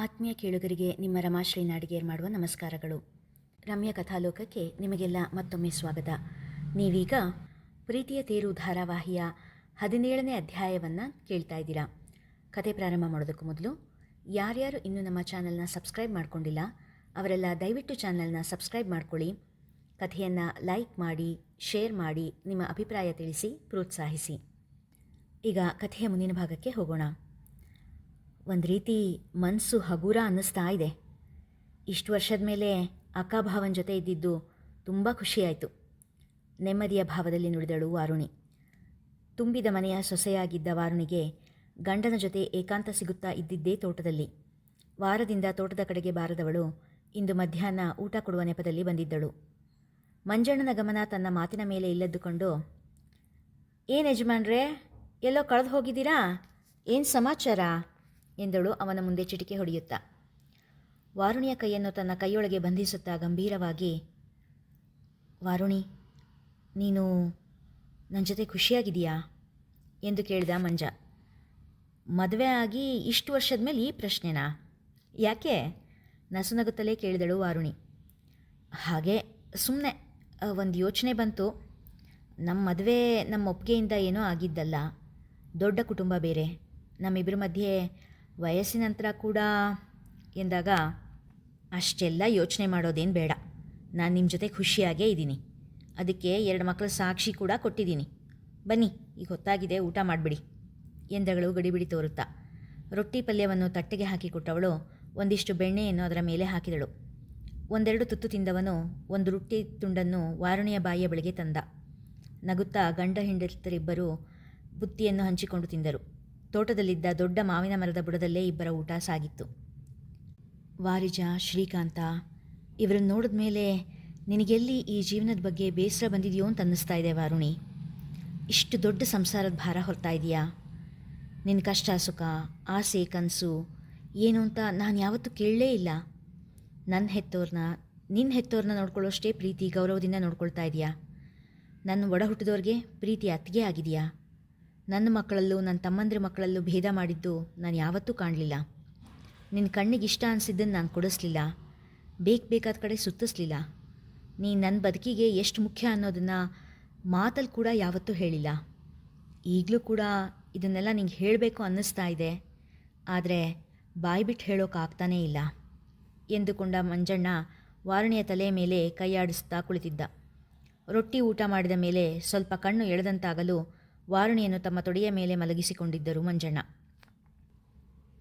ಆತ್ಮೀಯ ಕೇಳುಗರಿಗೆ ನಿಮ್ಮ ರಮಾಶ್ರೀ ನಾಡಿಗೇರ್ ಮಾಡುವ ನಮಸ್ಕಾರಗಳು. ರಮ್ಯ ಕಥಾಲೋಕಕ್ಕೆ ನಿಮಗೆಲ್ಲ ಮತ್ತೊಮ್ಮೆ ಸ್ವಾಗತ. ನೀವೀಗ ಪ್ರೀತಿಯ ತೇರು ಧಾರಾವಾಹಿಯ ಹದಿನೇಳನೇ ಅಧ್ಯಾಯವನ್ನು ಕೇಳ್ತಾ ಇದ್ದೀರಾ. ಕತೆ ಪ್ರಾರಂಭ ಮಾಡೋದಕ್ಕೂ ಮೊದಲು, ಯಾರ್ಯಾರು ಇನ್ನೂ ನಮ್ಮ ಚಾನಲ್ನ ಸಬ್ಸ್ಕ್ರೈಬ್ ಮಾಡಿಕೊಂಡಿಲ್ಲ, ಅವರೆಲ್ಲ ದಯವಿಟ್ಟು ಚಾನಲ್ನ ಸಬ್ಸ್ಕ್ರೈಬ್ ಮಾಡಿಕೊಳ್ಳಿ. ಕಥೆಯನ್ನು ಲೈಕ್ ಮಾಡಿ, ಶೇರ್ ಮಾಡಿ, ನಿಮ್ಮ ಅಭಿಪ್ರಾಯ ತಿಳಿಸಿ, ಪ್ರೋತ್ಸಾಹಿಸಿ. ಈಗ ಕಥೆಯ ಮುಂದಿನ ಭಾಗಕ್ಕೆ ಹೋಗೋಣ. ಒಂದು ರೀತಿ ಮನಸ್ಸು ಹಗುರ ಅನ್ನಿಸ್ತಾ ಇದೆ. ಇಷ್ಟು ವರ್ಷದ ಮೇಲೆ ಅಕ್ಕ ಭಾವನ ಜೊತೆ ಇದ್ದಿದ್ದು ತುಂಬ ಖುಷಿಯಾಯಿತು. ನೆಮ್ಮದಿಯ ಭಾವದಲ್ಲಿ ನುಡಿದಳು ವಾರುಣಿ. ತುಂಬಿದ ಮನೆಯ ಸೊಸೆಯಾಗಿದ್ದ ವಾರುಣಿಗೆ ಗಂಡನ ಜೊತೆ ಏಕಾಂತ ಸಿಗುತ್ತಾ ಇದ್ದಿದ್ದೇ ತೋಟದಲ್ಲಿ. ವಾರದಿಂದ ತೋಟದ ಕಡೆಗೆ ಬಾರದವಳು ಇಂದು ಮಧ್ಯಾಹ್ನ ಊಟ ಕೊಡುವ ನೆಪದಲ್ಲಿ ಬಂದಿದ್ದಳು. ಮಂಜಣ್ಣನ ಗಮನ ತನ್ನ ಮಾತಿನ ಮೇಲೆ ಇಲ್ಲದ್ದುಕೊಂಡು, ಏನು ಯಜಮಾನ್ರೇ, ಎಲ್ಲೋ ಕಳೆದು ಹೋಗಿದ್ದೀರಾ? ಏನು ಸಮಾಚಾರ? ಎಂದಳು ಅವನ ಮುಂದೆ ಚಿಟಿಕೆ ಹೊಡೆಯುತ್ತಾ. ವಾರುಣಿಯ ಕೈಯನ್ನು ತನ್ನ ಕೈಯೊಳಗೆ ಬಂಧಿಸುತ್ತಾ ಗಂಭೀರವಾಗಿ, ವಾರುಣಿ, ನೀನು ನನ್ನ ಜೊತೆ ಖುಷಿಯಾಗಿದೆಯಾ ಎಂದು ಕೇಳಿದ ಮಂಜ. ಮದುವೆ ಆಗಿ ಇಷ್ಟು ವರ್ಷದ ಮೇಲೆ ಈ ಪ್ರಶ್ನೆನಾ? ಯಾಕೆ? ನಸುನಗುತ್ತಲೇ ಕೇಳಿದಳು ವಾರುಣಿ. ಹಾಗೆ ಸುಮ್ಮನೆ ಒಂದು ಯೋಚನೆ ಬಂತು. ನಮ್ಮ ಮದುವೆ ನಮ್ಮ ಒಪ್ಪಿಗೆಯಿಂದ ಏನೋ ಆಗಿದ್ದಲ್ಲ. ದೊಡ್ಡ ಕುಟುಂಬ ಬೇರೆ. ನಮ್ಮಿಬ್ಬರ ಮಧ್ಯೆ ವಯಸ್ಸಿನ ನಂತರ ಕೂಡ ಎಂದಾಗ ಅಷ್ಟೆಲ್ಲ ಯೋಚನೆ ಮಾಡೋದೇನು ಬೇಡ. ನಾನು ನಿಮ್ಮ ಜೊತೆ ಖುಷಿಯಾಗೇ ಇದ್ದೀನಿ. ಅದಕ್ಕೆ ಎರಡು ಮಕ್ಕಳ ಸಾಕ್ಷಿ ಕೂಡ ಕೊಟ್ಟಿದ್ದೀನಿ. ಬನ್ನಿ, ಈಗ ಹೊತ್ತಾಗಿದೆ, ಊಟ ಮಾಡಿಬಿಡಿ ಎಂದಗಳು ಗಡಿಬಿಡಿ ತೋರುತ್ತಾ. ರೊಟ್ಟಿ ಪಲ್ಯವನ್ನು ತಟ್ಟೆಗೆ ಹಾಕಿಕೊಟ್ಟವಳು ಒಂದಿಷ್ಟು ಬೆಣ್ಣೆಯನ್ನು ಅದರ ಮೇಲೆ ಹಾಕಿದಳು. ಒಂದೆರಡು ತುತ್ತು ತಿಂದವನು ಒಂದು ರೊಟ್ಟಿ ತುಂಡನ್ನು ವಾರುಣಿಯ ಬಾಯಿಯ ಬಳಿಗೆ ತಂದ. ನಗುತ್ತಾ ಗಂಡ ಹೆಂಡತಿರಿಬ್ಬರು ಬುತ್ತಿಯನ್ನು ಹಂಚಿಕೊಂಡು ತಿಂದರು. ತೋಟದಲ್ಲಿದ್ದ ದೊಡ್ಡ ಮಾವಿನ ಮರದ ಬುಡದಲ್ಲೇ ಇಬ್ಬರ ಊಟ ಸಾಗಿತ್ತು. ವಾರಿಜ, ಶ್ರೀಕಾಂತ, ಇವರನ್ನು ನೋಡಿದ ಮೇಲೆ ನಿನಗೆಲ್ಲಿ ಈ ಜೀವನದ ಬಗ್ಗೆ ಬೇಸರ ಬಂದಿದೆಯೋ ಅಂತ ಅನ್ನಿಸ್ತಾ ಇದೆ ವಾರುಣಿ. ಇಷ್ಟು ದೊಡ್ಡ ಸಂಸಾರದ ಭಾರ ಹೊರ್ತಾ ಇದೆಯಾ? ನಿನ್ನ ಕಷ್ಟ, ಸುಖ, ಆಸೆ, ಕನಸು ಏನು ಅಂತ ನಾನು ಯಾವತ್ತೂ ಕೇಳಲೇ ಇಲ್ಲ. ನನ್ನ ಹೆತ್ತೋರ್ನ ನಿನ್ನ ಹೆತ್ತೋರ್ನ ನೋಡ್ಕೊಳ್ಳೋಷ್ಟೇ ಪ್ರೀತಿ ಗೌರವದಿಂದ ನೋಡ್ಕೊಳ್ತಾ ಇದೆಯಾ? ನನ್ನ ಒಡ ಹುಟ್ಟಿದವ್ರಿಗೆ ಪ್ರೀತಿ ಅತ್ತಿಗೆ ಆಗಿದೆಯಾ? ನನ್ನ ಮಕ್ಕಳಲ್ಲೂ, ನನ್ನ ತಮ್ಮಂದ್ರ ಮಕ್ಕಳಲ್ಲೂ ಭೇದ ಮಾಡಿದ್ದು ನಾನು ಯಾವತ್ತೂ ಕಾಣಲಿಲ್ಲ. ನಿನ್ನ ಕಣ್ಣಿಗೆ ಇಷ್ಟ ಅನಿಸಿದ್ದನ್ನು ನಾನು ಕೊಡಿಸ್ಲಿಲ್ಲ. ಬೇಕು ಬೇಕಾದ ಕಡೆ ಸುತ್ತಿಸ್ಲಿಲ್ಲ. ನೀ ನನ್ನ ಬದುಕಿಗೆ ಎಷ್ಟು ಮುಖ್ಯ ಅನ್ನೋದನ್ನು ಮಾತಲ್ಲಿ ಕೂಡ ಯಾವತ್ತೂ ಹೇಳಿಲ್ಲ. ಈಗಲೂ ಕೂಡ ಇದನ್ನೆಲ್ಲ ನಿಂಗೆ ಹೇಳಬೇಕು ಅನ್ನಿಸ್ತಾ ಇದೆ. ಆದರೆ ಬಾಯಿ ಬಿಟ್ಟು ಹೇಳೋಕ್ಕಾಗ್ತಾನೇ ಇಲ್ಲ. ಎಂದುಕೊಂಡ ಮಂಜಣ್ಣ ವಾರಣಿಯ ತಲೆ ಮೇಲೆ ಕೈಯಾಡಿಸ್ತಾ ಕುಳಿತಿದ್ದ. ರೊಟ್ಟಿ ಊಟ ಮಾಡಿದ ಮೇಲೆ ಸ್ವಲ್ಪ ಕಣ್ಣು ಎಳೆದಂತಾಗಲು ವಾರುಣಿಯನ್ನು ತಮ್ಮ ತೊಡೆಯ ಮೇಲೆ ಮಲಗಿಸಿಕೊಂಡಿದ್ದರು ಮಂಜಣ್ಣ.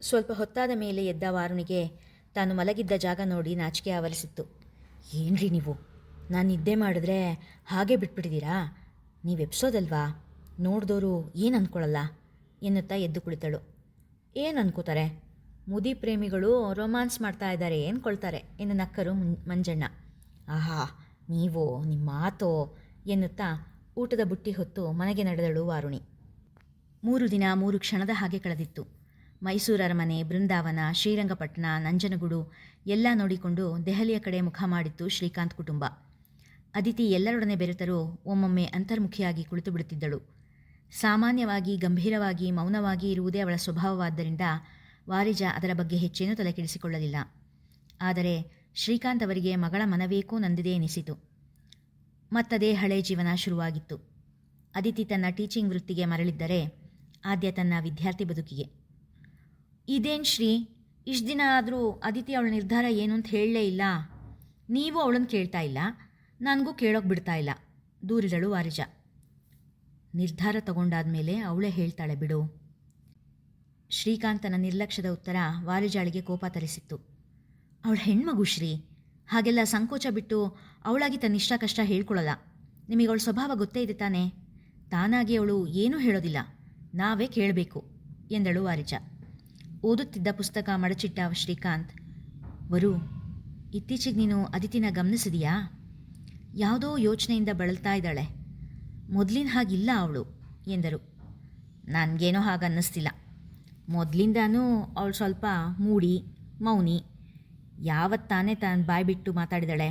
ಸ್ವಲ್ಪ ಹೊತ್ತಾದ ಮೇಲೆ ಎದ್ದ ವಾರುಣಿಗೆ ತಾನು ಮಲಗಿದ್ದ ಜಾಗ ನೋಡಿ ನಾಚಿಕೆ ಆವರಿಸಿತ್ತು. ಏನ್ರಿ ನೀವು? ನಾನು ನಿದ್ದೆ ಮಾಡಿದ್ರೆ ಹಾಗೆ ಬಿಟ್ಬಿಟ್ಟಿದ್ದೀರಾ? ನೀವು ಎಪ್ಸೋದಲ್ವಾ ನೋಡಿದವರು ಏನು ಅಂದ್ಕೊಳ್ಳಲ್ಲ ಎನ್ನುತ್ತಾ ಎದ್ದು ಕುಳಿತಳು. ಏನು ಅನ್ಕೋತಾರೆ? ಮುದಿ ಪ್ರೇಮಿಗಳು ರೊಮ್ಯಾನ್ಸ್ ಮಾಡ್ತಾ ಇದ್ದಾರೆ, ಏನು ಕೊಳ್ತಾರೆ? ಎಂದು ನಕ್ಕರು ಮಂಜಣ್ಣ. ಆಹಾ, ನೀವು ನಿಮ್ಮ ಮಾತೋ? ಎನ್ನುತ್ತಾ ಊಟದ ಬುಟ್ಟಿ ಹೊತ್ತು ಮನೆಗೆ ನಡೆದಳು ವಾರುಣಿ. ಮೂರು ದಿನ ಮೂರು ಕ್ಷಣದ ಹಾಗೆ ಕಳೆದಿತ್ತು. ಮೈಸೂರು ಅರಮನೆ ಬೃಂದಾವನ, ಶ್ರೀರಂಗಪಟ್ಟಣ, ನಂಜನಗೂಡು ಎಲ್ಲ ನೋಡಿಕೊಂಡು ದೆಹಲಿಯ ಕಡೆ ಮುಖ ಮಾಡಿತ್ತು ಶ್ರೀಕಾಂತ್ ಕುಟುಂಬ. ಅದಿತಿ ಎಲ್ಲರೊಡನೆ ಬೆರೆತರೂ ಒಮ್ಮೊಮ್ಮೆ ಅಂತರ್ಮುಖಿಯಾಗಿ ಕುಳಿತು ಬಿಡುತ್ತಿದ್ದಳು. ಸಾಮಾನ್ಯವಾಗಿ, ಗಂಭೀರವಾಗಿ, ಮೌನವಾಗಿ ಇರುವುದೇ ಅವಳ ಸ್ವಭಾವವಾದ್ದರಿಂದ ವಾರಿಜ ಅದರ ಬಗ್ಗೆ ಹೆಚ್ಚೇನೂ ತಲೆಕೆಡಿಸಿಕೊಳ್ಳಲಿಲ್ಲ. ಆದರೆ ಶ್ರೀಕಾಂತ್ ಅವರಿಗೆ ಮಗಳ ಮನವೇಕೂ ನಂದಿದೆ ಎನಿಸಿತು. ಮತ್ತದೇ ಹಳೆ ಜೀವನ ಶುರುವಾಗಿತ್ತು. ಅದಿತಿ ತನ್ನ ಟೀಚಿಂಗ್ ವೃತ್ತಿಗೆ ಮರಳಿದ್ದರೆ ಆದ್ಯ ತನ್ನ ವಿದ್ಯಾರ್ಥಿ ಬದುಕಿಗೆ. ಇದೇನು ಶ್ರೀ? ಇಷ್ಟು ದಿನ ಆದರೂ ಅದಿತಿ ಅವಳ ನಿರ್ಧಾರ ಏನು ಅಂತ ಹೇಳಲೇ ಇಲ್ಲ. ನೀವು ಅವಳನ್ನು ಕೇಳ್ತಾ ಇಲ್ಲ. ನನಗೂ ಕೇಳೋಕೆ ಬಿಡ್ತಾ ಇಲ್ಲ. ದೂರಿದಳು ವಾರಿಜ. ನಿರ್ಧಾರ ತಗೊಂಡಾದ್ಮೇಲೆ ಅವಳೇ ಹೇಳ್ತಾಳೆ, ಬಿಡು. ಶ್ರೀಕಾಂತನ ನಿರ್ಲಕ್ಷ್ಯದ ಉತ್ತರ ವಾರಿಜಾಳಿಗೆ ಕೋಪ ತರಿಸಿತ್ತು. ಅವಳ ಹೆಣ್ಮಗು ಶ್ರೀ. ಹಾಗೆಲ್ಲ ಸಂಕೋಚ ಬಿಟ್ಟು ಅವಳಾಗಿ ತನ್ನ ಇಷ್ಟ ಕಷ್ಟ ಹೇಳ್ಕೊಳ್ಳಲ್ಲ. ನಿಮಗೆ ಅವಳ ಸ್ವಭಾವ ಗೊತ್ತೇ ಇದೆ ತಾನೇ? ತಾನಾಗಿ ಅವಳು ಏನೂ ಹೇಳೋದಿಲ್ಲ. ನಾವೇ ಕೇಳಬೇಕು, ಎಂದಳು ವಾರಿಜ. ಓದುತ್ತಿದ್ದ ಪುಸ್ತಕ ಮಡಚಿಟ್ಟ ಶ್ರೀಕಾಂತ್, ವರು, ಇತ್ತೀಚೆಗೆ ನೀನು ಅದಿತಿನ ಗಮನಿಸಿದೀಯಾ? ಯಾವುದೋ ಯೋಚನೆಯಿಂದ ಬಳಲ್ತಾ ಇದ್ದಾಳೆ. ಮೊದಲಿನ ಹಾಗಿಲ್ಲ ಅವಳು, ಎಂದರು. ನನಗೇನೋ ಹಾಗೆ ಅನ್ನಿಸ್ತಿಲ್ಲ ಮೊದಲಿಂದಾನೂ ಅವಳು ಸ್ವಲ್ಪ ಮೂಡಿ, ಮೌನಿ ಯಾವತ್ತಾನೇ ತಾನು ಬಾಯಿ ಬಿಟ್ಟು ಮಾತಾಡಿದಾಳೆ?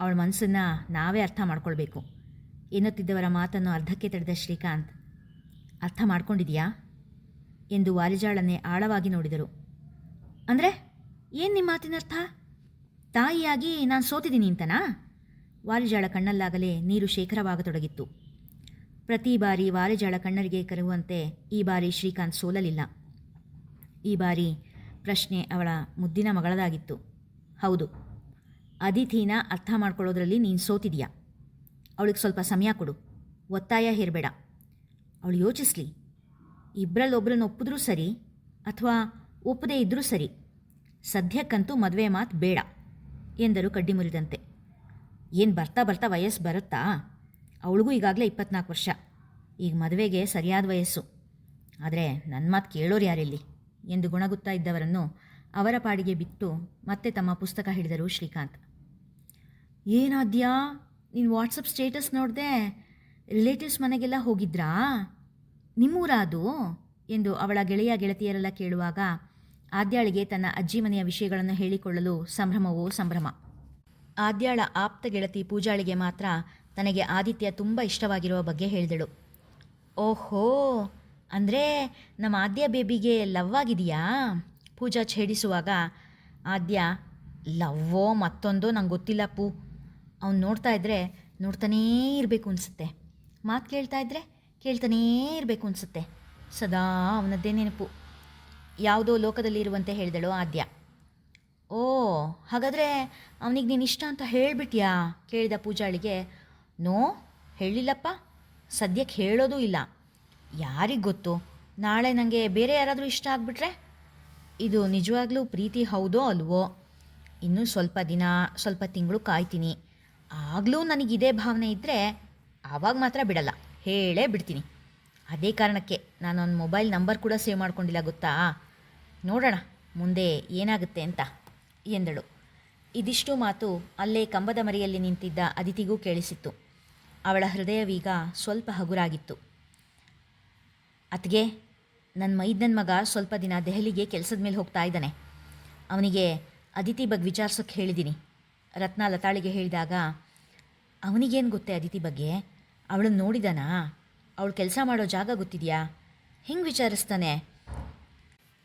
ಅವಳ ಮನಸ್ಸನ್ನು ನಾವೇ ಅರ್ಥ ಮಾಡ್ಕೊಳ್ಬೇಕು. ಎನ್ನುತ್ತಿದ್ದವರ ಮಾತನ್ನು ಅರ್ಧಕ್ಕೆ ತಡೆದ ಶ್ರೀಕಾಂತ್, ಅರ್ಥ ಮಾಡ್ಕೊಂಡಿದೆಯಾ? ಎಂದು ವಾರಿಜಾಳನ್ನೇ ಆಳವಾಗಿ ನೋಡಿದರು. ಅಂದರೆ ಏನು ನಿಮ್ಮ ಮಾತಿನ ಅರ್ಥ? ತಾಯಿಯಾಗಿ ನಾನು ಸೋತಿದ್ದೀನಿ ಅಂತನಾ? ವಾರಿಜಾಳ ಕಣ್ಣಲ್ಲಾಗಲೇ ನೀರು ಶೇಖರವಾಗತೊಡಗಿತ್ತು. ಪ್ರತಿ ಬಾರಿ ವಾರಿಜಾಳ ಕಣ್ಣರಿಗೆ ಕರೆಯುವಂತೆ ಈ ಬಾರಿ ಶ್ರೀಕಾಂತ್ ಸೋಲಲಿಲ್ಲ. ಈ ಬಾರಿ ಪ್ರಶ್ನೆ ಅವಳ ಮುದ್ದಿನ ಮಗಳದಾಗಿತ್ತು. ಹೌದು ಅದಿತಿನ ಅರ್ಥ ಮಾಡ್ಕೊಳ್ಳೋದ್ರಲ್ಲಿ ನೀನು ಸೋತಿದೀಯಾ? ಅವಳಿಗೆ ಸ್ವಲ್ಪ ಸಮಯ ಕೊಡು, ಒತ್ತಾಯ ಹೇರಬೇಡ. ಅವಳು ಯೋಚಿಸ್ಲಿ ಇಬ್ಬರಲ್ಲೊಬ್ಬರನ್ನ ಒಪ್ಪಿದ್ರೂ ಸರಿ ಅಥವಾ ಒಪ್ಪದೇ ಇದ್ದರೂ ಸರಿ, ಸದ್ಯಕ್ಕಂತೂ ಮದುವೆ ಮಾತು ಬೇಡ ಎಂದರು ಕಡ್ಡಿ ಮುರಿದಂತೆ ಏನು ಬರ್ತಾ ಬರ್ತಾ ವಯಸ್ಸು ಬರುತ್ತಾ? ಅವಳಿಗೂ ಈಗಾಗಲೇ ಇಪ್ಪತ್ನಾಲ್ಕು ವರ್ಷ, ಈಗ ಮದುವೆಗೆ ಸರಿಯಾದ ವಯಸ್ಸು. ಆದರೆ ನನ್ನ ಮಾತು ಕೇಳೋರು ಯಾರಿಲ್ಲಿ? ಎಂದು ಗುಣಗುತ್ತಾ ಇದ್ದವರನ್ನು ಅವರ ಪಾಡಿಗೆ ಬಿಟ್ಟು ಮತ್ತೆ ತಮ್ಮ ಪುಸ್ತಕ ಹಿಡಿದರು ಶ್ರೀಕಾಂತ್. ಏನಾದ್ಯಾ? ನೀನು ವಾಟ್ಸಪ್ ಸ್ಟೇಟಸ್ ನೋಡಿದೆ? ರಿಲೇಟಿವ್ಸ್ ಮನೆಗೆಲ್ಲ ಹೋಗಿದ್ರಾ? ನಿಮ್ಮೂರ ಅದು ಎಂದು ಅವಳ ಗೆಳೆಯ ಗೆಳತಿಯರೆಲ್ಲ ಕೇಳುವಾಗ ಆದ್ಯಾಳಿಗೆ ತನ್ನ ಅಜ್ಜಿ ಮನೆಯ ವಿಷಯಗಳನ್ನು ಹೇಳಿಕೊಳ್ಳಲು ಸಂಭ್ರಮವೋ ಸಂಭ್ರಮ. ಆದ್ಯಾಳ ಆಪ್ತ ಗೆಳತಿ ಪೂಜಾಳಿಗೆ ಮಾತ್ರ ತನಗೆ ಆದಿತ್ಯ ತುಂಬ ಇಷ್ಟವಾಗಿರುವ ಬಗ್ಗೆ ಹೇಳಿದಳು. ಓಹೋ! ಅಂದರೆ ನಮ್ಮ ಆದ್ಯ ಬೇಬಿಗೆ ಲವ್ ಆಗಿದೆಯಾ? ಪೂಜಾ ಛೇಡಿಸುವಾಗ, ಆದ್ಯ, ಲವ್ವೋ ಮತ್ತೊಂದೋ ನಂಗೆ ಗೊತ್ತಿಲ್ಲ ಪೂ. ಅವ್ನು ನೋಡ್ತಾ ಇದ್ದರೆ ನೋಡ್ತಾನೇ ಇರಬೇಕು ಅನಿಸುತ್ತೆ. ಮಾತು ಕೇಳ್ತಾ ಇದ್ದರೆ ಕೇಳ್ತಾನೇ ಇರಬೇಕು ಅನಿಸುತ್ತೆ. ಸದಾ ಅವನದ್ದೇ ನೆನಪು ಯಾವುದೋ ಲೋಕದಲ್ಲಿ ಇರುವಂತೆ ಹೇಳಿದಳು ಆದ್ಯ. ಓ, ಹಾಗಾದರೆ ಅವನಿಗೆ ನೀನು ಇಷ್ಟ ಅಂತ ಹೇಳಿಬಿಟ್ಯಾ? ಕೇಳಿದ ಪೂಜಾಳಿಗೆ, ನೋ, ಹೇಳಿಲ್ಲಪ್ಪ. ಸದ್ಯಕ್ಕೆ ಹೇಳೋದೂ ಇಲ್ಲ. ಯಾರಿಗೆ ಗೊತ್ತು? ನಾಳೆ ನನಗೆ ಬೇರೆ ಯಾರಾದರೂ ಇಷ್ಟ ಆಗಿಬಿಟ್ರೆ? ಇದು ನಿಜವಾಗ್ಲೂ ಪ್ರೀತಿ ಹೌದೋ ಅಲ್ವೋ? ಇನ್ನೂ ಸ್ವಲ್ಪ ದಿನ, ಸ್ವಲ್ಪ ತಿಂಗಳು ಕಾಯ್ತೀನಿ. ಆಗಲೂ ನನಗಿದೇ ಭಾವನೆ ಇದ್ದರೆ ಆವಾಗ ಮಾತ್ರ ಬಿಡಲ್ಲ. ಹೇಳೇ ಬಿಡ್ತೀನಿ. ಅದೇ ಕಾರಣಕ್ಕೆ ನಾನು ಒಂದು ಮೊಬೈಲ್ ನಂಬರ್ ಕೂಡ ಸೇವ್ ಮಾಡ್ಕೊಂಡಿಲ್ಲ, ಗೊತ್ತಾ? ನೋಡೋಣ, ಮುಂದೆ ಏನಾಗುತ್ತೆ ಅಂತ ಎಂದಳು. ಇದಿಷ್ಟು ಮಾತು ಅಲ್ಲೇ ಕಂಬದ ಮರೆಯಲ್ಲಿ ನಿಂತಿದ್ದ ಅದಿತಿಗೂ ಕೇಳಿಸಿತ್ತು. ಅವಳ ಹೃದಯವೀಗ ಸ್ವಲ್ಪ ಹಗುರಾಗಿತ್ತು. ಅತ್ಗೆ ನನ್ನ ಮೈದನ ಮಗ ಸ್ವಲ್ಪ ದಿನ ದೆಹಲಿಗೆ ಕೆಲಸದ ಮೇಲೆ ಹೋಗ್ತಾ ಇದ್ದಾನೆ. ಅವನಿಗೆ ಅದಿತಿ ಬಗ್ಗೆ ವಿಚಾರಿಸೋಕ್ಕೆ ಹೇಳಿದ್ದೀನಿ ರತ್ನ ಲತಾಳಿಗೆ ಹೇಳಿದಾಗ, ಅವನಿಗೇನು ಗೊತ್ತೆ ಅದಿತಿ ಬಗ್ಗೆ? ಅವಳನ್ನು ನೋಡಿದಾನಾ? ಅವಳು ಕೆಲಸ ಮಾಡೋ ಜಾಗ ಗೊತ್ತಿದೆಯಾ? ಹೆಂಗೆ ವಿಚಾರಿಸ್ತಾನೆ.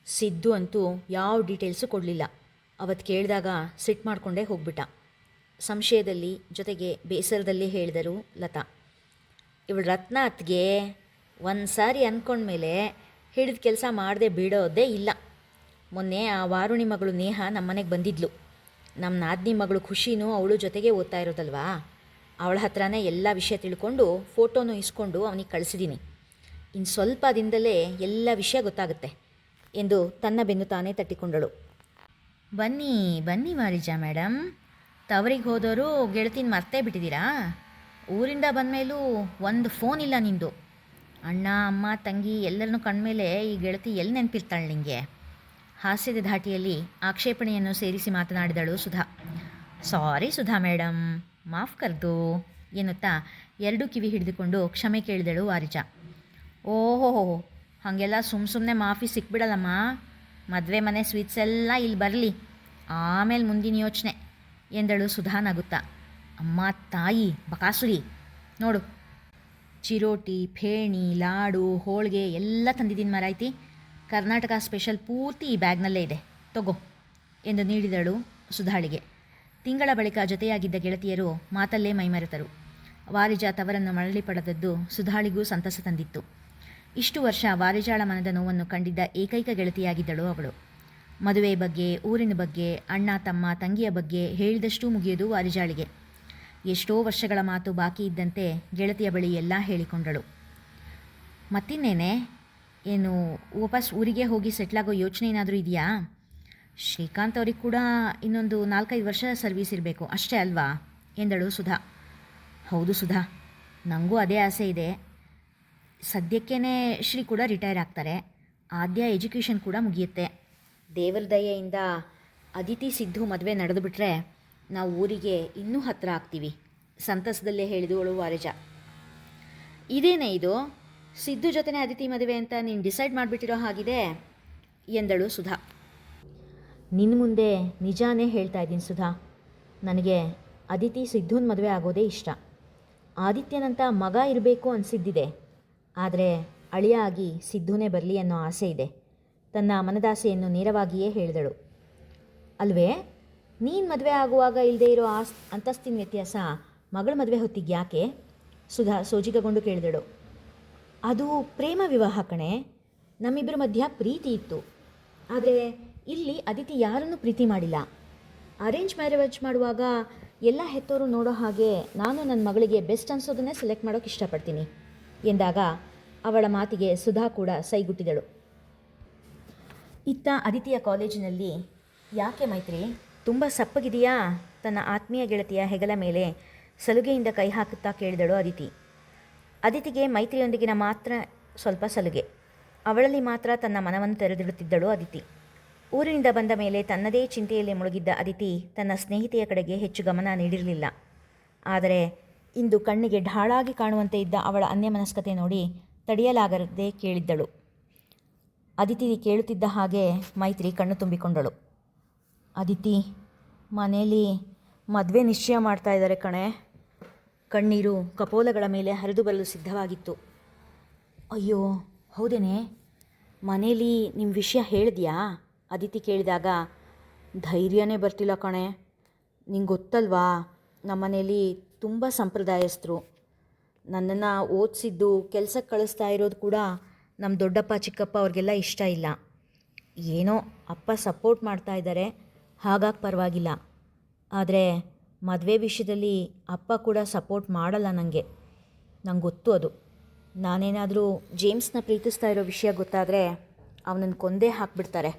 ಸಿದ್ದು ಅಂತೂ ಯಾವ ಡೀಟೇಲ್ಸು ಕೊಡಲಿಲ್ಲ. ಅವತ್ತು ಕೇಳಿದಾಗ ಸಿಟ್ ಮಾಡಿಕೊಂಡೇ ಹೋಗ್ಬಿಟ್ಟ. ಸಂಶಯದಲ್ಲಿ ಜೊತೆಗೆ ಬೇಸರದಲ್ಲಿ ಹೇಳಿದರು ಲತಾ. ಇವಳು ರತ್ನ ಅತ್ಗೆ ಒಂದು ಸಾರಿ ಅಂದ್ಕೊಂಡ್ಮೇಲೆ ಹಿಡಿದ ಕೆಲಸ ಮಾಡದೆ ಬಿಡೋದೇ ಇಲ್ಲ. ಮೊನ್ನೆ ಆ ವಾರುಣಿ ಮಗಳು ನೇಹ ನಮ್ಮ ಮನೆಗೆ ಬಂದಿದ್ಲು. ನಮ್ಮ ನಾದಿನಿ ಮಗಳು ಖುಷಿನೂ ಅವಳು ಜೊತೆಗೆ ಓದ್ತಾ ಇರೋದಲ್ವಾ? ಅವಳ ಹತ್ರನೇ ಎಲ್ಲ ವಿಷಯ ತಿಳ್ಕೊಂಡು ಫೋಟೋನು ಇಸ್ಕೊಂಡು ಅವನಿಗೆ ಕಳಿಸಿದ್ದೀನಿ ಇನ್ನು ಸ್ವಲ್ಪ ದಿನದಲ್ಲೇ ಎಲ್ಲ ವಿಷಯ ಗೊತ್ತಾಗುತ್ತೆ ಎಂದು ತನ್ನ ಬೆನ್ನು ತಾನೇ ತಟ್ಟಿಕೊಂಡಳು. ಬನ್ನಿ ಬನ್ನಿ ವಾರಿಜಾ ಮೇಡಮ್ ತವರಿಗೆ ಹೋದವರು ಗೆಳತಿನ ಮರ್ತೇ ಬಿಟ್ಟಿದ್ದೀರಾ ಊರಿಂದ ಬಂದಮೇಲೂ ಒಂದು ಫೋನ್ ಇಲ್ಲ ನಿಂದು. ಅಣ್ಣ, ಅಮ್ಮ, ತಂಗಿ ಎಲ್ಲರನ್ನೂ ಕಣ್ಮೇಲೆ ಈ ಗೆಳತಿ ಎಲ್ಲಿ ನೆನಪಿರ್ತಾಳೆ ನಿಂಗೆ? ಹಾಸ್ಯದ ಧಾಟಿಯಲ್ಲಿ ಆಕ್ಷೇಪಣೆಯನ್ನು ಸೇರಿಸಿ ಮಾತನಾಡಿದಳು ಸುಧಾ. ಸಾರಿ ಸುಧಾ ಮೇಡಮ್ ಮಾಫ್ ಕರೆದು, ಎನ್ನುತ್ತಾ ಎರಡು ಕಿವಿ ಹಿಡಿದುಕೊಂಡು ಕ್ಷಮೆ ಕೇಳಿದಳು ವಾರಿಜಾ. ಓಹೋ ಹಾಗೆಲ್ಲ ಸುಮ್ಮ ಸುಮ್ಮನೆ ಮಾಫಿ ಸಿಕ್ಬಿಡಲ್ಲಮ್ಮ. ಮದುವೆ ಮನೆ ಸ್ವೀಟ್ಸ್ ಎಲ್ಲ ಇಲ್ಲಿ ಬರಲಿ. ಆಮೇಲೆ ಮುಂದಿನ ಯೋಚನೆ, ಎಂದಳು ಸುಧಾ ನಗುತ್ತಾ. ಅಮ್ಮ, ತಾಯಿ, ಬಕಾಸುರಿ, ನೋಡು ಚಿರೋಟಿ, ಫೇಣಿ, ಲಾಡು, ಹೋಳಿಗೆ ಎಲ್ಲ ತಂದಿದ್ದೀನಿ ಮರಾಯ್ತಿ. ಕರ್ನಾಟಕ ಸ್ಪೆಷಲ್ ಪೂರ್ತಿ ಈ ಬ್ಯಾಗ್ನಲ್ಲೇ ಇದೆ. ತಗೋ ಎಂದು ನೀಡಿದಳು ಸುಧಾಳಿಗೆ. ತಿಂಗಳ ಬಳಿಕ ಜೊತೆಯಾಗಿದ್ದ ಗೆಳತಿಯರು ಮಾತಲ್ಲೇ ಮೈಮರೆತರು. ವಾರಿಜಾ ತವರನ್ನು ಮರಳಿ ಪಡೆದದ್ದು ಸುಧಾಳಿಗೂ ಸಂತಸ ತಂದಿತ್ತು. ಇಷ್ಟು ವರ್ಷ ವಾರಿಜಾಳ ಮನದ ನೋವನ್ನು ಕಂಡಿದ್ದ ಏಕೈಕ ಗೆಳತಿಯಾಗಿದ್ದಳು ಅವಳು. ಮದುವೆ ಬಗ್ಗೆ, ಊರಿನ ಬಗ್ಗೆ, ಅಣ್ಣ, ತಮ್ಮ, ತಂಗಿಯ ಬಗ್ಗೆ ಹೇಳಿದಷ್ಟೂ ಮುಗಿಯೋದು ವಾರಿಜಾಳಿಗೆ. ಎಷ್ಟೋ ವರ್ಷಗಳ ಮಾತು ಬಾಕಿ ಇದ್ದಂತೆ ಗೆಳತಿಯ ಬಳಿ ಎಲ್ಲ ಹೇಳಿಕೊಂಡಳು. ಮತ್ತಿನ್ನೇನೆ, ಏನು ವಾಪಸ್ ಊರಿಗೆ ಹೋಗಿ ಸೆಟ್ಲಾಗೋ ಯೋಚನೆ ಏನಾದರೂ ಇದೆಯಾ? ಶ್ರೀಕಾಂತ್ ಅವ್ರಿಗೆ ಕೂಡ ಇನ್ನೊಂದು ನಾಲ್ಕೈದು ವರ್ಷ ಸರ್ವೀಸ್ ಇರಬೇಕು. ಅಷ್ಟೇ ಅಲ್ವಾ? ಎಂದಳು ಸುಧಾ. ಹೌದು ಸುಧಾ. ನನಗೂ ಅದೇ ಆಸೆ ಇದೆ. ಸದ್ಯಕ್ಕೇ ಶ್ರೀ ಕೂಡ ರಿಟೈರ್ ಆಗ್ತಾರೆ. ಆದ್ಯ ಎಜುಕೇಷನ್ ಕೂಡ ಮುಗಿಯುತ್ತೆ. ದೇವರ ದಯೆಯಿಂದ ಅದಿತಿ ಸಿದ್ದು ಮದುವೆ ನಡೆದು ಬಿಟ್ರೆ ನಾವು ಊರಿಗೆ ಇನ್ನೂ ಹತ್ತಿರ ಆಗ್ತೀವಿ. ಸಂತಸದಲ್ಲೇ ಹೇಳಿದವಳು ವಾರಜ ಇದೇನೇ ಇದು? ಸಿದ್ದು ಜೊತೆನೇ ಅದಿತಿ ಮದುವೆ ಅಂತ ನೀನು ಡಿಸೈಡ್ ಮಾಡಿಬಿಟ್ಟಿರೋ ಹಾಗಿದೆ? ಎಂದಳು ಸುಧಾ. ನಿನ್ನ ಮುಂದೆ ನಿಜಾನೇ ಹೇಳ್ತಾ ಇದ್ದೀನಿ ಸುಧಾ. ನನಗೆ ಅದಿತಿ ಸಿದ್ಧುನ ಮದುವೆ ಆಗೋದೇ ಇಷ್ಟ. ಆದಿತ್ಯನಂತ ಮಗ ಇರಬೇಕು ಅನಿಸಿದ್ದಿದೆ. ಆದರೆ ಅಳಿಯ ಆಗಿ ಸಿದ್ಧುನೇ ಬರಲಿ ಅನ್ನೋ ಆಸೆ ಇದೆ. ತನ್ನ ಮನದಾಸೆಯನ್ನು ನೇರವಾಗಿಯೇ ಹೇಳಿದಳು. ಅಲ್ವೇ? ನೀನು ಮದುವೆ ಆಗುವಾಗ ಇಲ್ಲದೆ ಇರೋ ಆಸ್ ಅಂತಸ್ತಿನ ವ್ಯತ್ಯಾಸ ಮಗಳ ಮದುವೆ ಹೊತ್ತಿಗೆ ಯಾಕೆ? ಸುಧಾ, ಸೋಜಿಗಗೊಂಡು ಕೇಳಿದಳು. ಅದು ಪ್ರೇಮ ವಿವಾಹ ಕಣೆ. ನಮ್ಮಿಬ್ಬರ ಮಧ್ಯ ಪ್ರೀತಿ ಇತ್ತು. ಆದರೆ ಇಲ್ಲಿ ಅದಿತಿ ಯಾರನ್ನೂ ಪ್ರೀತಿ ಮಾಡಿಲ್ಲ. ಅರೇಂಜ್ ಮ್ಯಾರೇಜ್ ಮಾಡುವಾಗ ಎಲ್ಲ ಹೆತ್ತವರು ನೋಡೋ ಹಾಗೆ ನಾನು ನನ್ನ ಮಗಳಿಗೆ ಬೆಸ್ಟ್ ಅನ್ಸೋದನ್ನೇ ಸೆಲೆಕ್ಟ್ ಮಾಡೋಕೆ ಇಷ್ಟಪಡ್ತೀನಿ ಎಂದಾಗ ಅವಳ ಮಾತಿಗೆ ಸುಧಾ ಕೂಡ ಸೈಗುಟ್ಟಿದಳು. ಇತ್ತ ಅದಿತಿಯ ಕಾಲೇಜಿನಲ್ಲಿ ಯಾಕೆ ಮೈತ್ರಿ? ತುಂಬ ಸಪ್ಪಗಿದೆಯಾ? ತನ್ನ ಆತ್ಮೀಯ ಗೆಳತಿಯ ಹೆಗಲ ಮೇಲೆ ಸಲುಗೆಯಿಂದ ಕೈ ಹಾಕುತ್ತಾ ಕೇಳಿದಳು ಅದಿತಿ. ಅದಿತಿಗೆ ಮೈತ್ರಿಯೊಂದಿಗಿನ ಮಾತ್ರ ಸ್ವಲ್ಪ ಸಲುಗೆ. ಅವಳಲ್ಲಿ ಮಾತ್ರ ತನ್ನ ಮನವನ್ನು ತೆರೆದಿಡುತ್ತಿದ್ದಳು ಅದಿತಿ. ಊರಿನಿಂದ ಬಂದ ಮೇಲೆ ತನ್ನದೇ ಚಿಂತೆಯಲ್ಲಿ ಮುಳುಗಿದ್ದ ಅದಿತಿ ತನ್ನ ಸ್ನೇಹಿತೆಯ ಕಡೆಗೆ ಹೆಚ್ಚು ಗಮನ ನೀಡಿರಲಿಲ್ಲ. ಆದರೆ ಇಂದು ಕಣ್ಣಿಗೆ ಢಾಳಾಗಿ ಕಾಣುವಂತೆ ಇದ್ದ ಅವಳ ಅನ್ಯಮನಸ್ಕತೆ ನೋಡಿ ತಡೆಯಲಾಗದೆ ಕೇಳಿದ್ದಳು. ಅದಿತಿ ಕೇಳುತ್ತಿದ್ದ ಹಾಗೆ ಮೈತ್ರಿ ಕಣ್ಣು ತುಂಬಿಕೊಂಡಳು. ಅದಿತಿ ಮನೇಲಿ ಮದುವೆ ನಿಶ್ಚಯ ಮಾಡ್ತಾ ಇದ್ದಾರೆ ಕಣೆ. ಕಣ್ಣೀರು ಕಪೋಲಗಳ ಮೇಲೆ ಹರಿದು ಬರಲು ಸಿದ್ಧವಾಗಿತ್ತು. ಅಯ್ಯೋ, ಹೌದೇನೆ? ಮನೇಲಿ ನಿಮ್ಮ ವಿಷಯ ಹೇಳಿದ್ಯಾ? ಅದಿತಿ ಕೇಳಿದಾಗ, ಧೈರ್ಯನೇ ಬರ್ತಿಲ್ಲ ಕಣೆ. ನಿಂಗೆ ಗೊತ್ತಲ್ವಾ? ನಮ್ಮನೇಲಿ ತುಂಬ ಸಂಪ್ರದಾಯಸ್ಥರು. ನನ್ನನ್ನು ಓದಿಸಿದ್ದು ಕೆಲಸಕ್ಕೆ ಕಳಿಸ್ತಾ ಇರೋದು ಕೂಡ ನಮ್ಮ ದೊಡ್ಡಪ್ಪ, ಚಿಕ್ಕಪ್ಪ ಅವ್ರಿಗೆಲ್ಲ ಇಷ್ಟ ಇಲ್ಲ. ಏನೋ ಅಪ್ಪ ಸಪೋರ್ಟ್ ಮಾಡ್ತಾ ಇದ್ದಾರೆ. ಹಾಗಾಗಿ ಪರವಾಗಿಲ್ಲ. ಆದರೆ ಮದುವೆ ವಿಷಯದಲ್ಲಿ ಅಪ್ಪ ಕೂಡ ಸಪೋರ್ಟ್ ಮಾಡಲ್ಲ ನನಗೆ ನಂಗೆ. ಗೊತ್ತು ಅದು. ನಾನೇನಾದರೂ ಜೇಮ್ಸ್ನ ಪ್ರೀತಿಸ್ತಾ ಇರೋ ವಿಷಯ ಗೊತ್ತಾದರೆ ಅವನನ್ನು ಕೊಂದೇ ಹಾಕ್ಬಿಡ್ತಾರೆ.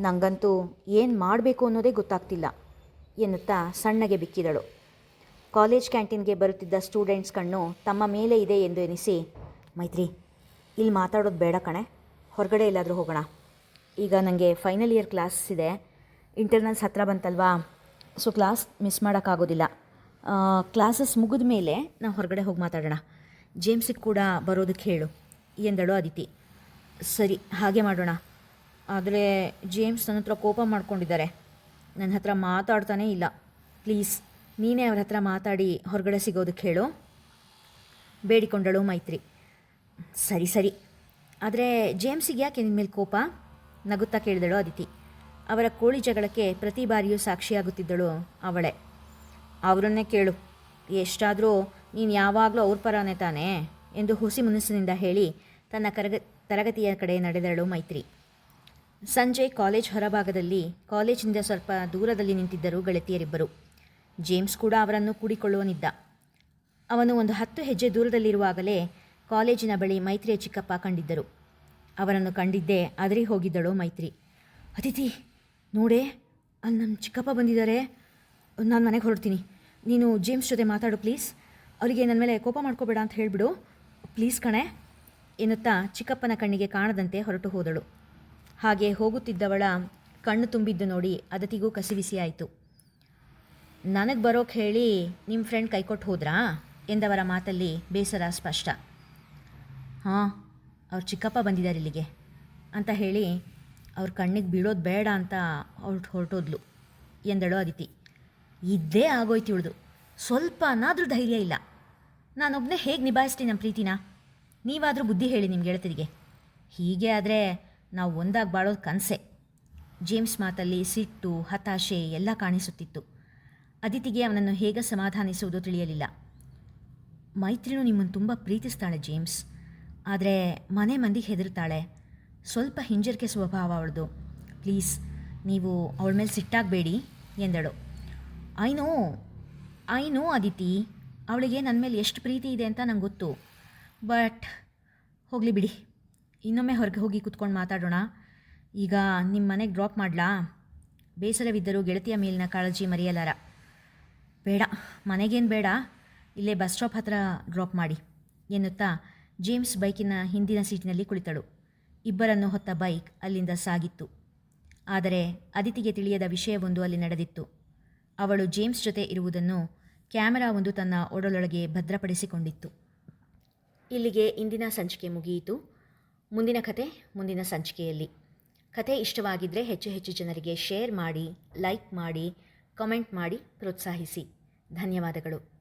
ನನಗಂತೂ ಏನು ಮಾಡಬೇಕು ಅನ್ನೋದೇ ಗೊತ್ತಾಗ್ತಿಲ್ಲ ಎನ್ನುತ್ತಾ ಸಣ್ಣಗೆ ಬಿಕ್ಕಿದಳು. ಕಾಲೇಜ್ ಕ್ಯಾಂಟೀನ್ಗೆ ಬರುತ್ತಿದ್ದ ಸ್ಟೂಡೆಂಟ್ಸ್ ಕಣ್ಣು ತಮ್ಮ ಮೇಲೆ ಇದೆ ಎಂದು ಎನಿಸಿ, ಮೈತ್ರಿ ಇಲ್ಲಿ ಮಾತಾಡೋದು ಬೇಡ ಕಣೆ. ಹೊರಗಡೆ ಎಲ್ಲಾದರೂ ಹೋಗೋಣ. ಈಗ ನನಗೆ ಫೈನಲ್ ಇಯರ್ ಕ್ಲಾಸ್ ಇದೆ. ಇಂಟರ್ನಲ್ಸ್ ಹತ್ತಿರ ಬಂತಲ್ವಾ? ಸೊ ಕ್ಲಾಸ್ ಮಿಸ್ ಮಾಡೋಕ್ಕಾಗೋದಿಲ್ಲ. ಕ್ಲಾಸಸ್ ಮುಗಿದ ಮೇಲೆ ನಾವು ಹೊರಗಡೆ ಹೋಗಿ ಮಾತಾಡೋಣ. ಜೇಮ್ಸಿಗೆ ಕೂಡ ಬರೋದಕ್ಕೆ ಹೇಳು, ಎಂದಳು ಅದಿತಿ ಸರಿ, ಹಾಗೆ ಮಾಡೋಣ. ಆದರೆ ಜೇಮ್ಸ್ ನನ್ನ ಹತ್ರ ಕೋಪ ಮಾಡ್ಕೊಂಡಿದ್ದಾರೆ. ನನ್ನ ಹತ್ರ ಮಾತಾಡ್ತಾನೇ ಇಲ್ಲ. ಪ್ಲೀಸ್ ನೀನೇ ಅವ್ರ ಹತ್ರ ಮಾತಾಡಿ ಹೊರಗಡೆ ಸಿಗೋದಕ್ಕೆ ಹೇಳು. ಬೇಡಿಕೊಂಡಳು ಮೈತ್ರಿ. ಸರಿ ಸರಿ. ಆದರೆ ಜೇಮ್ಸಿಗೆ ಯಾಕೆ ನಿನ್ನ ಮೇಲೆ ಕೋಪ? ನಗುತ್ತಾ ಕೇಳಿದಳು ಅದಿತಿ ಅವರ ಕೋಳಿ ಜಗಳಕ್ಕೆ ಪ್ರತಿ ಬಾರಿಯೂ ಸಾಕ್ಷಿಯಾಗುತ್ತಿದ್ದಳು ಅವಳೇ. ಅವರನ್ನೇ ಕೇಳು. ಎಷ್ಟಾದರೂ ನೀನು ಯಾವಾಗಲೂ ಅವ್ರ ಪರನೇ ತಾನೇ? ಎಂದು ಹುಸಿ ಮುನಸ್ಸಿನಿಂದ ಹೇಳಿ ತನ್ನ ಕರಗ, ತರಗತಿಯ ಕಡೆ ನಡೆದಳು ಮೈತ್ರಿ. ಸಂಜೆ ಕಾಲೇಜ್ ಹೊರಭಾಗದಲ್ಲಿ ಕಾಲೇಜಿನಿಂದ ಸ್ವಲ್ಪ ದೂರದಲ್ಲಿ ನಿಂತಿದ್ದರು ಗೆಳತಿಯರಿಬ್ಬರು. ಜೇಮ್ಸ್ ಕೂಡ ಅವರನ್ನು ಕೂಡಿಕೊಳ್ಳುವನಿದ್ದ ಅವನು ಒಂದು ಹತ್ತು ಹೆಜ್ಜೆ ದೂರದಲ್ಲಿರುವಾಗಲೇ ಕಾಲೇಜಿನ ಬಳಿ ಮೈತ್ರಿಯ ಚಿಕ್ಕಪ್ಪ ಕಂಡಿದ್ದರು. ಅವರನ್ನು ಕಂಡಿದ್ದೇ ಅದರಿ ಹೋಗಿದ್ದಳು ಮೈತ್ರಿ. ಅತಿಥಿ ನೋಡೇ, ಅಲ್ಲಿ ನಮ್ಮ ಚಿಕ್ಕಪ್ಪ ಬಂದಿದ್ದಾರೆ. ನಾನು ಮನೆಗೆ ಹೊರಡ್ತೀನಿ. ನೀನು ಜೇಮ್ಸ್ ಜೊತೆ ಮಾತಾಡು ಪ್ಲೀಸ್ ಅವರಿಗೆ ನನ್ನ ಮೇಲೆ ಕೋಪ ಮಾಡ್ಕೋಬೇಡ ಅಂತ ಹೇಳಿಬಿಡು. ಪ್ಲೀಸ್ ಕಣೆ, ಎನ್ನುತ್ತಾ ಚಿಕ್ಕಪ್ಪನ ಕಣ್ಣಿಗೆ ಕಾಣದಂತೆ ಹೊರಟು ಹೋದಳು. ಹಾಗೆ ಹೋಗುತ್ತಿದ್ದವಳ ಕಣ್ಣು ತುಂಬಿದ್ದು ನೋಡಿ ಅದತಿಗೂ ಕಸಿವಿಸಿಯಾಯಿತು ನನಗೆ ಬರೋಕ್ಕೆ ಹೇಳಿ ನಿಮ್ಮ ಫ್ರೆಂಡ್ ಕೈಕೊಟ್ಟು ಹೋದ್ರಾ? ಎಂದವರ ಮಾತಲ್ಲಿ ಬೇಸರ ಸ್ಪಷ್ಟ. ಹಾಂ, ಅವ್ರ ಚಿಕ್ಕಪ್ಪ ಬಂದಿದ್ದಾರೆ ಇಲ್ಲಿಗೆ ಅಂತ ಹೇಳಿ ಅವ್ರ ಕಣ್ಣಿಗೆ ಬೀಳೋದು ಬೇಡ ಅಂತ ಹೊರಟು ಹೊರಟೋದ್ಲು, ಎಂದಳು ಅದಿತಿ. ಇದ್ದೇ ಆಗೋಯ್ತು ಇವಳ್ದು. ಸ್ವಲ್ಪನಾದರೂ ಧೈರ್ಯ ಇಲ್ಲ. ನಾನೊಬ್ಬನೇ ಹೇಗೆ ನಿಭಾಯಿಸ್ತೀನಿ ನಮ್ಮ ಪ್ರೀತಿನ? ನೀವಾದರೂ ಬುದ್ಧಿ ಹೇಳಿ ನಿಮ್ಮ ಗೆಳತಿರಿಗೆ. ಹೀಗೆ ಆದರೆ ನಾವು ಒಂದಾಗಿ ಬಾಳೋದು ಕನಸೆ. ಜೇಮ್ಸ್ ಮಾತಲ್ಲಿ ಸಿಟ್ಟು, ಹತಾಶೆ ಎಲ್ಲ ಕಾಣಿಸುತ್ತಿತ್ತು. ಅದಿತಿಗೆ ಅವನನ್ನು ಹೇಗೆ ಸಮಾಧಾನಿಸುವುದು ತಿಳಿಯಲಿಲ್ಲ. ಮೈತ್ರಿನೂ ನಿಮ್ಮನ್ನು ತುಂಬ ಪ್ರೀತಿಸ್ತಾಳೆ ಜೇಮ್ಸ್. ಆದರೆ ಮನೆ ಮಂದಿಗೆ ಹೆದರ್ತಾಳೆ. ಸ್ವಲ್ಪ ಹಿಂಜರಿಕೆ ಸ್ವಭಾವ ಅವಳದು. ಪ್ಲೀಸ್, ನೀವು ಅವಳ ಮೇಲೆ ಸಿಟ್ಟಾಗಬೇಡಿ ಎಂದಳು. I know I know Aditi ಅವಳಿಗೆ ನನ್ನ ಮೇಲೆ ಎಷ್ಟು ಪ್ರೀತಿ ಇದೆ ಅಂತ ನಂಗೆ ಗೊತ್ತು. ಬಟ್, ಹೋಗಲಿ ಬಿಡಿ. ಇನ್ನೊಮ್ಮೆ ಹೊರಗೆ ಹೋಗಿ ಕುತ್ಕೊಂಡು ಮಾತಾಡೋಣ. ಈಗ ನಿಮ್ಮ ಮನೆಗೆ ಡ್ರಾಪ್ ಮಾಡಲಾ? ಬೇಸರವಿದ್ದರೂ ಗೆಳತಿಯ ಮೇಲಿನ ಕಾಳಜಿ ಮರೆಯಲಾರ. ಬೇಡ, ಮನೆಗೇನು ಬೇಡ. ಇಲ್ಲೇ ಬಸ್ ಸ್ಟಾಪ್ ಹತ್ರ ಡ್ರಾಪ್ ಮಾಡಿ, ಎನ್ನುತ್ತಾ ಜೇಮ್ಸ್ ಬೈಕಿನ ಹಿಂದಿನ ಸೀಟಿನಲ್ಲಿ ಕುಳಿತಳು. ಇಬ್ಬರನ್ನು ಹೊತ್ತ ಬೈಕ್ ಅಲ್ಲಿಂದ ಸಾಗಿತ್ತು. ಆದರೆ ಅದಿತಿಗೆ ತಿಳಿಯದ ವಿಷಯವೊಂದು ಅಲ್ಲಿ ನಡೆದಿತ್ತು. ಅವಳು ಜೇಮ್ಸ್ ಜೊತೆ ಇರುವುದನ್ನು ಕ್ಯಾಮೆರಾ ಒಂದು ತನ್ನ ಒಡಲೊಳಗೆ ಭದ್ರಪಡಿಸಿಕೊಂಡಿತ್ತು. ಇಲ್ಲಿಗೆ ಇಂದಿನ ಸಂಚಿಕೆ ಮುಗಿಯಿತು. ಮುಂದಿನ ಕತೆ ಮುಂದಿನ ಸಂಚಿಕೆಯಲ್ಲಿ. ಕತೆ ಇಷ್ಟವಾಗಿದ್ದರೆ ಹೆಚ್ಚು ಹೆಚ್ಚು ಜನರಿಗೆ ಶೇರ್ ಮಾಡಿ, ಲೈಕ್ ಮಾಡಿ, ಕಮೆಂಟ್ ಮಾಡಿ, ಪ್ರೋತ್ಸಾಹಿಸಿ. ಧನ್ಯವಾದಗಳು.